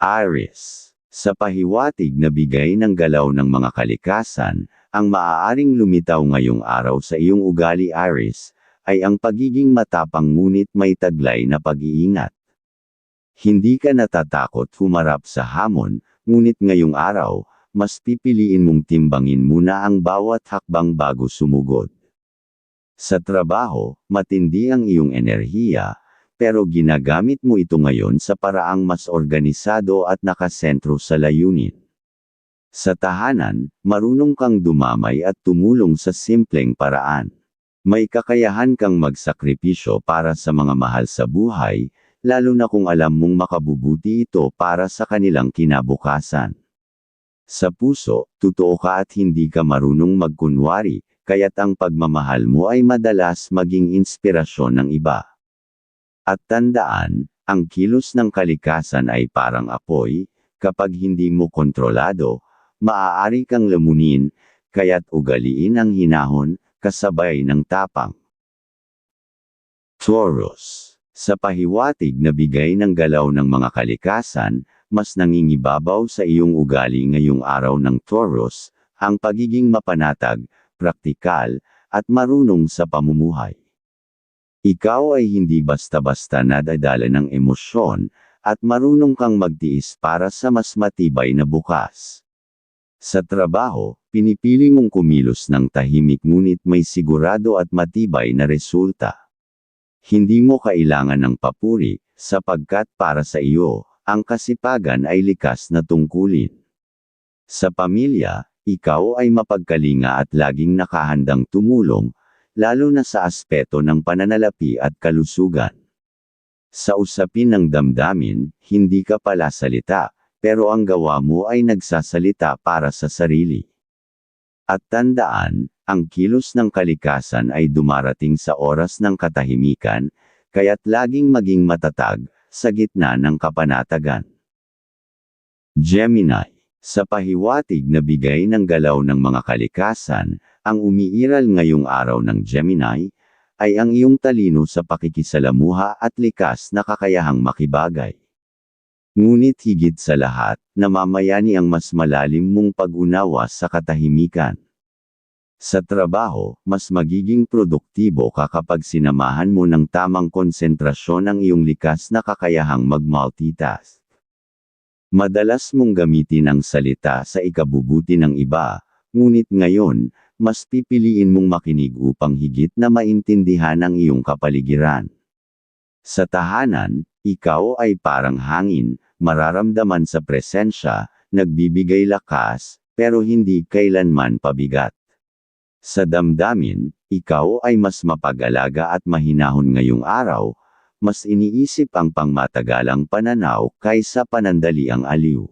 Aries. Sa pahiwatig na bigay ng galaw ng mga kalikasan, ang maaaring lumitaw ngayong araw sa iyong ugali Aries, ay ang pagiging matapang ngunit may taglay na pag-iingat. Hindi ka natatakot humarap sa hamon, ngunit ngayong araw, mas pipiliin mong timbangin muna ang bawat hakbang bago sumugod. Sa trabaho, matindi ang iyong enerhiya, pero ginagamit mo ito ngayon sa paraang mas organisado at nakasentro sa layunin. Sa tahanan, marunong kang dumamay at tumulong sa simpleng paraan. May kakayahan kang magsakripisyo para sa mga mahal sa buhay, lalo na kung alam mong makabubuti ito para sa kanilang kinabukasan. Sa puso, totoo ka at hindi ka marunong magkunwari, kaya't ang pagmamahal mo ay madalas maging inspirasyon ng iba. At tandaan, ang kilos ng kalikasan ay parang apoy, kapag hindi mo kontrolado, maaari kang lamunin, kaya't ugaliin ang hinahon, kasabay ng tapang. Taurus. Sa pahiwatig na bigay ng galaw ng mga kalikasan, mas nangingibabaw sa iyong ugali ngayong araw ng Taurus, ang pagiging mapanatag, praktikal, at marunong sa pamumuhay. Ikaw ay hindi basta-basta nadadala ng emosyon, at marunong kang magtiis para sa mas matibay na bukas. Sa trabaho, pinipili mong kumilos ng tahimik ngunit may sigurado at matibay na resulta. Hindi mo kailangan ng papuri, sapagkat para sa iyo, ang kasipagan ay likas na tungkulin. Sa pamilya, ikaw ay mapagkalinga at laging nakahandang tumulong, lalo na sa aspeto ng pananalapi at kalusugan. Sa usapin ng damdamin, hindi ka pala salita, pero ang gawa mo ay nagsasalita para sa sarili. At tandaan, ang kilos ng kalikasan ay dumarating sa oras ng katahimikan, kaya't laging maging matatag, sa gitna ng kapanatagan. Gemini. Sa pahiwatig na bigay ng galaw ng mga kalikasan, ang umiiral ngayong araw ng Gemini, ay ang iyong talino sa pakikisalamuha at likas na kakayahang makibagay. Ngunit higit sa lahat, namamayani ang mas malalim mong pag-unawa sa katahimikan. Sa trabaho, mas magiging produktibo ka kapag sinamahan mo ng tamang konsentrasyon ang iyong likas na kakayahang mag-multitask. Madalas mong gamitin ang salita sa ikabubuti ng iba, ngunit ngayon, mas pipiliin mong makinig upang higit na maintindihan ang iyong kapaligiran. Sa tahanan, ikaw ay parang hangin, mararamdaman sa presensya, nagbibigay lakas, pero hindi kailanman pabigat. Sa damdamin, ikaw ay mas mapag-alaga at mahinahon ngayong araw, mas iniisip ang pangmatagalang pananaw kaysa panandaliang aliw.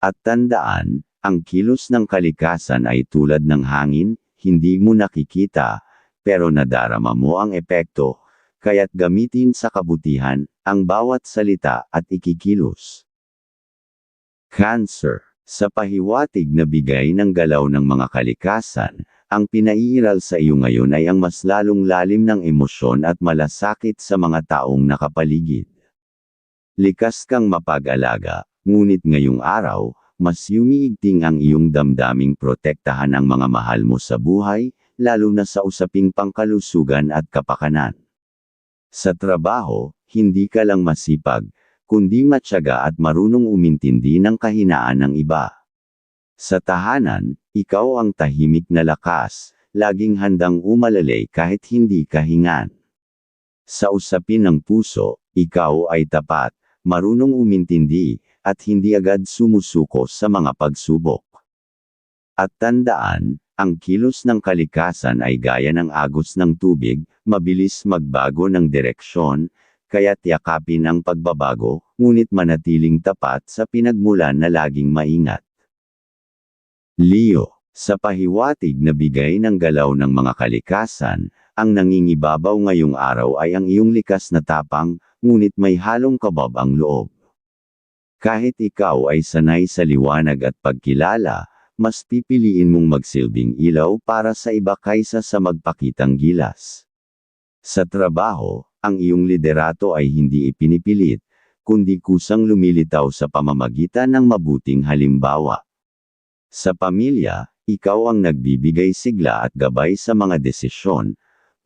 At tandaan, ang kilos ng kalikasan ay tulad ng hangin, hindi mo nakikita, pero nadarama mo ang epekto, kaya't gamitin sa kabutihan, ang bawat salita at ikikilos. Cancer. Sa pahiwatig na bigay ng galaw ng mga kalikasan, ang pinaiiral sa iyo ngayon ay ang mas lalong lalim ng emosyon at malasakit sa mga taong nakapaligid. Likas kang mapag-alaga, ngunit ngayong araw, mas yumiigting ang iyong damdaming protektahan ang mga mahal mo sa buhay, lalo na sa usaping pangkalusugan at kapakanan. Sa trabaho, hindi ka lang masipag, kundi matyaga at marunong umintindi ng kahinaan ng iba. Sa tahanan, ikaw ang tahimik na lakas, laging handang umalalay kahit hindi kahingan. Sa usapin ng puso, ikaw ay tapat, marunong umintindi, at hindi agad sumusuko sa mga pagsubok. At tandaan, ang kilos ng kalikasan ay gaya ng agos ng tubig, mabilis magbago ng direksyon, kaya't yakapin ang pagbabago, ngunit manatiling tapat sa pinagmulan na laging maingat. Leo, sa pahiwatig na bigay ng galaw ng mga kalikasan, ang nangingibabaw ngayong araw ay ang iyong likas na tapang, ngunit may halong kabab ang loob. Kahit ikaw ay sanay sa liwanag at pagkilala, mas pipiliin mong magsilbing ilaw para sa iba kaysa sa magpakitang gilas. Sa trabaho, ang iyong liderato ay hindi ipinipilit, kundi kusang lumilitaw sa pamamagitan ng mabuting halimbawa. Sa pamilya, ikaw ang nagbibigay sigla at gabay sa mga desisyon,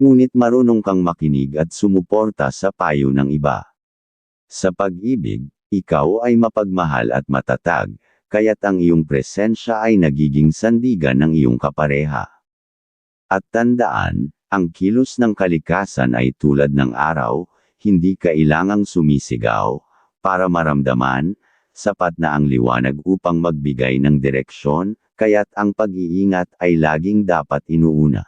ngunit marunong kang makinig at sumuporta sa payo ng iba. Sa pag-ibig, ikaw ay mapagmahal at matatag, kaya't ang iyong presensya ay nagiging sandigan ng iyong kapareha. At tandaan, ang kilos ng kalikasan ay tulad ng araw, hindi kailangang sumisigaw, para maramdaman, sapat na ang liwanag upang magbigay ng direksyon, kaya't ang pag-iingat ay laging dapat inuuna.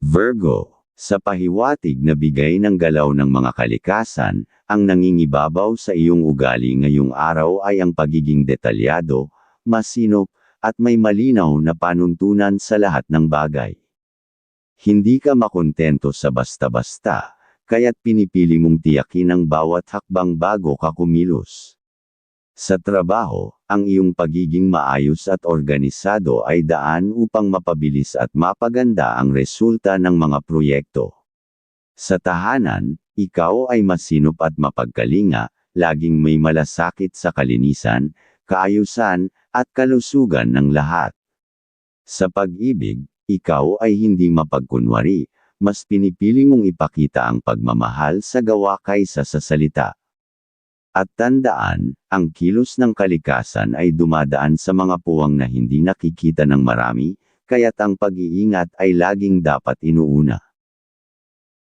Virgo, sa pahiwatig na bigay ng galaw ng mga kalikasan, ang nangingibabaw sa iyong ugali ngayong araw ay ang pagiging detalyado, masinop, at may malinaw na panuntunan sa lahat ng bagay. Hindi ka makontento sa basta-basta, kaya't pinipili mong tiyakin ang bawat hakbang bago ka kumilos. Sa trabaho, ang iyong pagiging maayos at organisado ay daan upang mapabilis at mapaganda ang resulta ng mga proyekto. Sa tahanan, ikaw ay masinop at mapagkalinga, laging may malasakit sa kalinisan, kaayusan, at kalusugan ng lahat. Sa pag-ibig, ikaw ay hindi mapagkunwari, mas pinipili mong ipakita ang pagmamahal sa gawa kaysa sa salita. At tandaan, ang kilos ng kalikasan ay dumadaan sa mga puwang na hindi nakikita ng marami, kaya't ang pag-iingat ay laging dapat inuuna.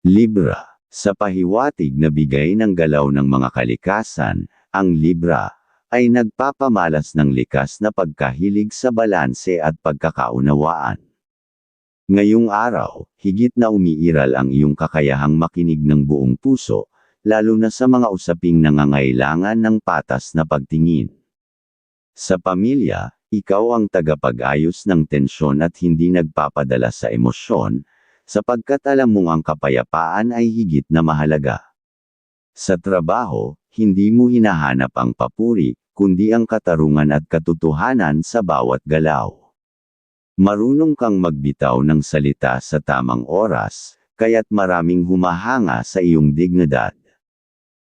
Libra, sa pahiwatig na bigay ng galaw ng mga kalikasan, ang Libra, ay nagpapamalas ng likas na pagkahilig sa balanse at pagkakaunawaan. Ngayong araw, higit na umiiral ang iyong kakayahang makinig ng buong puso, lalo na sa mga usaping nangangailangan ng patas na pagtingin. Sa pamilya, ikaw ang tagapag-ayos ng tensyon at hindi nagpapadala sa emosyon, sapagkat alam mong ang kapayapaan ay higit na mahalaga. Sa trabaho, hindi mo hinahanap ang papuri, kundi ang katarungan at katotohanan sa bawat galaw. Marunong kang magbitaw ng salita sa tamang oras, kaya't maraming humahanga sa iyong dignidad.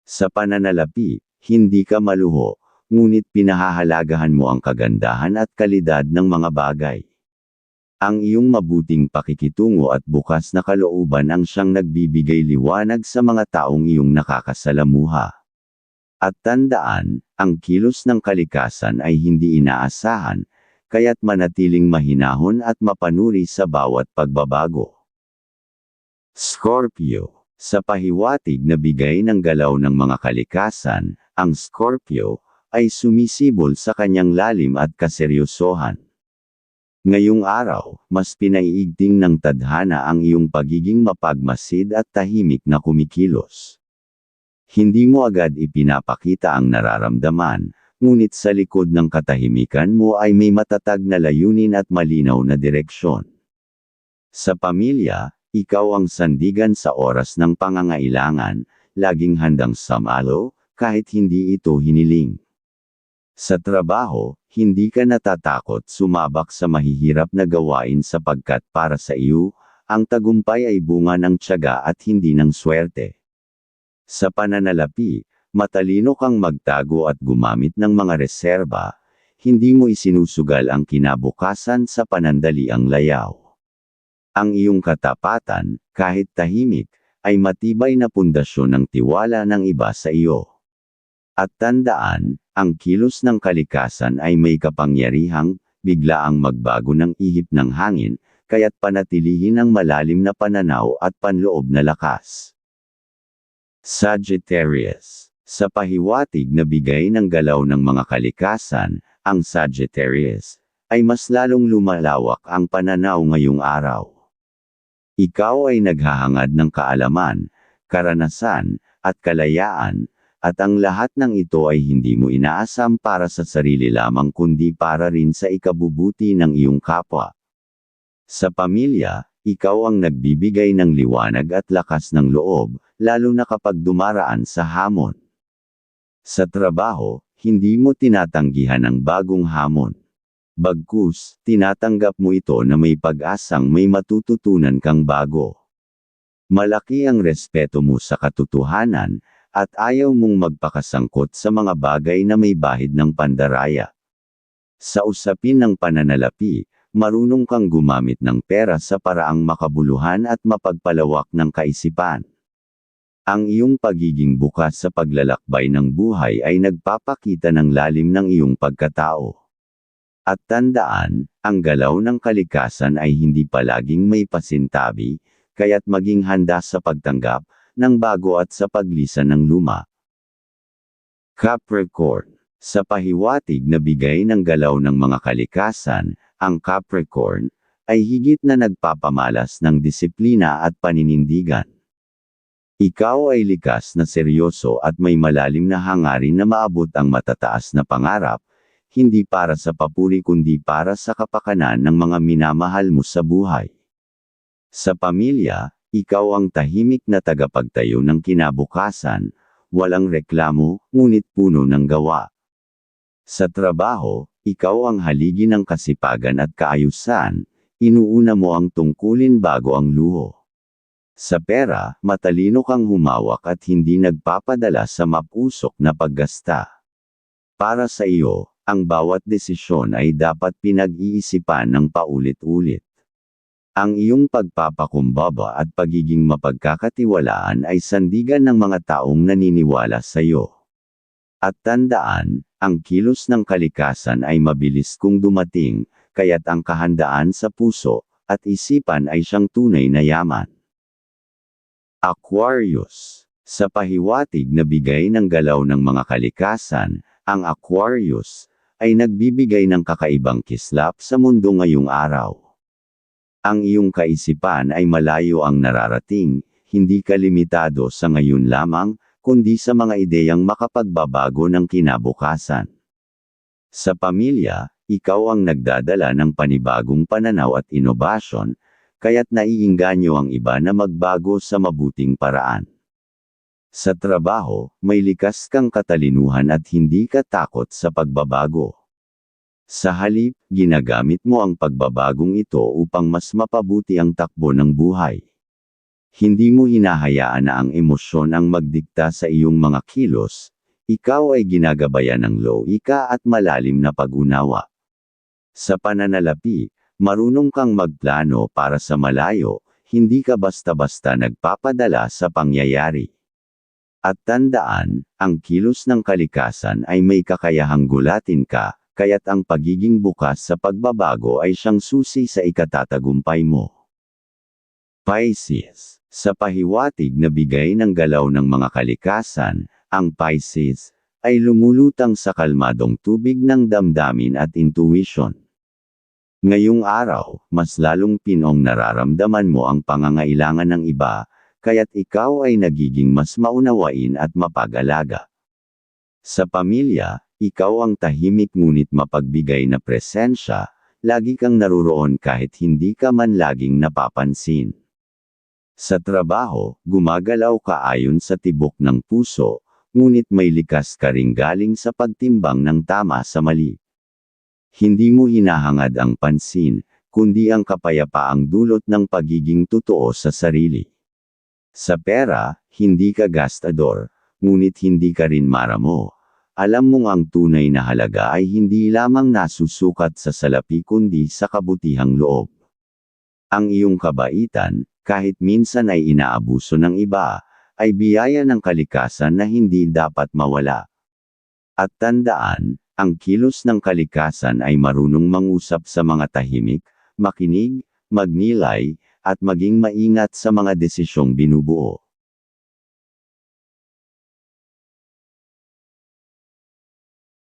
Sa pananalapi, hindi ka maluho, ngunit pinahahalagahan mo ang kagandahan at kalidad ng mga bagay. Ang iyong mabuting pakikitungo at bukas na kalooban ang siyang nagbibigay liwanag sa mga taong iyong nakakasalamuha. At tandaan, ang kilos ng kalikasan ay hindi inaasahan, kaya't manatiling mahinahon at mapanuri sa bawat pagbabago. Scorpio sa pahiwatig na bigay ng galaw ng mga kalikasan, ang Scorpio, ay sumisibol sa kanyang lalim at kaseryosohan. Ngayong araw, mas pinaiigting ng tadhana ang iyong pagiging mapagmasid at tahimik na kumikilos. Hindi mo agad ipinapakita ang nararamdaman, ngunit sa likod ng katahimikan mo ay may matatag na layunin at malinaw na direksyon. Sa pamilya, ikaw ang sandigan sa oras ng pangangailangan, laging handang samalo, kahit hindi ito hiniling. Sa trabaho, hindi ka natatakot sumabak sa mahihirap na gawain sapagkat para sa iyo, ang tagumpay ay bunga ng tiyaga at hindi ng swerte. Sa pananalapi, matalino kang magtago at gumamit ng mga reserba, hindi mo isinusugal ang kinabukasan sa panandaliang layaw. Ang iyong katapatan, kahit tahimik, ay matibay na pundasyon ng tiwala ng iba sa iyo. At tandaan, ang kilos ng kalikasan ay may kapangyarihang, biglaang magbago ng ihip ng hangin, kaya't panatilihin ang malalim na pananaw at panloob na lakas. Sagittarius Sa pahiwatig na bigay ng galaw ng mga kalikasan, ang Sagittarius, ay mas lalong lumalawak ang pananaw ngayong araw. Ikaw ay naghahangad ng kaalaman, karanasan, at kalayaan, at ang lahat ng ito ay hindi mo inaasam para sa sarili lamang kundi para rin sa ikabubuti ng iyong kapwa. Sa pamilya, ikaw ang nagbibigay ng liwanag at lakas ng loob, lalo na kapag dumaraan sa hamon. Sa trabaho, hindi mo tinatanggihan ang bagong hamon. Bagkus, tinatanggap mo ito na may pag-asang may matututunan kang bago. Malaki ang respeto mo sa katotohanan, at ayaw mong magpakasangkot sa mga bagay na may bahid ng pandaraya. Sa usapin ng pananalapi, marunong kang gumamit ng pera sa paraang makabuluhan at mapagpalawak ng kaisipan. Ang iyong pagiging bukas sa paglalakbay ng buhay ay nagpapakita ng lalim ng iyong pagkatao. At tandaan, ang galaw ng kalikasan ay hindi palaging may pasintabi, kaya't maging handa sa pagtanggap ng bago at sa paglisan ng luma. Capricorn Sa pahiwatig na bigay ng galaw ng mga kalikasan, ang Capricorn ay higit na nagpapamalas ng disiplina at paninindigan. Ikaw ay likas na seryoso at may malalim na hangarin na maabot ang matataas na pangarap, hindi para sa papuri kundi para sa kapakanan ng mga minamahal mo sa buhay. Sa pamilya, ikaw ang tahimik na tagapagtayo ng kinabukasan, walang reklamo, ngunit puno ng gawa. Sa trabaho, ikaw ang haligi ng kasipagan at kaayusan, inuuna mo ang tungkulin bago ang luho. Sa pera, matalino kang humawak at hindi nagpapadala sa mapusok na paggasta. Para sa iyo, ang bawat desisyon ay dapat pinag-iisipan ng paulit-ulit. Ang iyong pagpapakumbaba at pagiging mapagkakatiwalaan ay sandigan ng mga taong naniniwala sa iyo. At tandaan, ang kilos ng kalikasan ay mabilis kung dumating, kaya't ang kahandaan sa puso at isipan ay siyang tunay na yaman. Aquarius Sa pahiwatig na bigay ng galaw ng mga kalikasan, ang Aquarius ay nagbibigay ng kakaibang kislap sa mundo ngayong araw. Ang iyong kaisipan ay malayo ang nararating, hindi ka limitado sa ngayon lamang, kundi sa mga ideyang makapagbabago ng kinabukasan. Sa pamilya, ikaw ang nagdadala ng panibagong pananaw at inobasyon, kaya't naiinganyo ang iba na magbago sa mabuting paraan. Sa trabaho, may likas kang katalinuhan at hindi ka takot sa pagbabago. Sa halip, ginagamit mo ang pagbabagong ito upang mas mapabuti ang takbo ng buhay. Hindi mo hinahayaan na ang emosyon ang magdikta sa iyong mga kilos, ikaw ay ginagabayan ng loika at malalim na pag-unawa. Sa pananalapi, marunong kang magplano para sa malayo, hindi ka basta-basta nagpapadala sa pangyayari. At tandaan, ang kilos ng kalikasan ay may kakayahang gulatin ka, kaya't ang pagiging bukas sa pagbabago ay siyang susi sa ikatatagumpay mo. Pisces Sa pahiwatig na bigay ng galaw ng mga kalikasan, ang Pisces, ay lumulutang sa kalmadong tubig ng damdamin at intuition. Ngayong araw, mas lalong pinong nararamdaman mo ang pangangailangan ng iba, kaya't ikaw ay nagiging mas maunawain at mapag-alaga. Sa pamilya, ikaw ang tahimik ngunit mapagbigay na presensya, lagi kang naruroon kahit hindi ka man laging napapansin. Sa trabaho, gumagalaw ka ayon sa tibok ng puso, ngunit may likas ka ring galing sa pagtimbang ng tama sa mali. Hindi mo hinahangad ang pansin, kundi ang kapayapaang dulot ng pagiging totoo sa sarili. Sa pera, hindi ka gastador, ngunit hindi ka rin maramo. Alam mong ang tunay na halaga ay hindi lamang nasusukat sa salapi kundi sa kabutihang loob. Ang iyong kabaitan, kahit minsan ay inaabuso ng iba, ay biyaya ng kalikasan na hindi dapat mawala. At tandaan, ang kilos ng kalikasan ay marunong mangusap sa mga tahimik, makinig, magnilay, at maging maingat sa mga desisyong binubuo.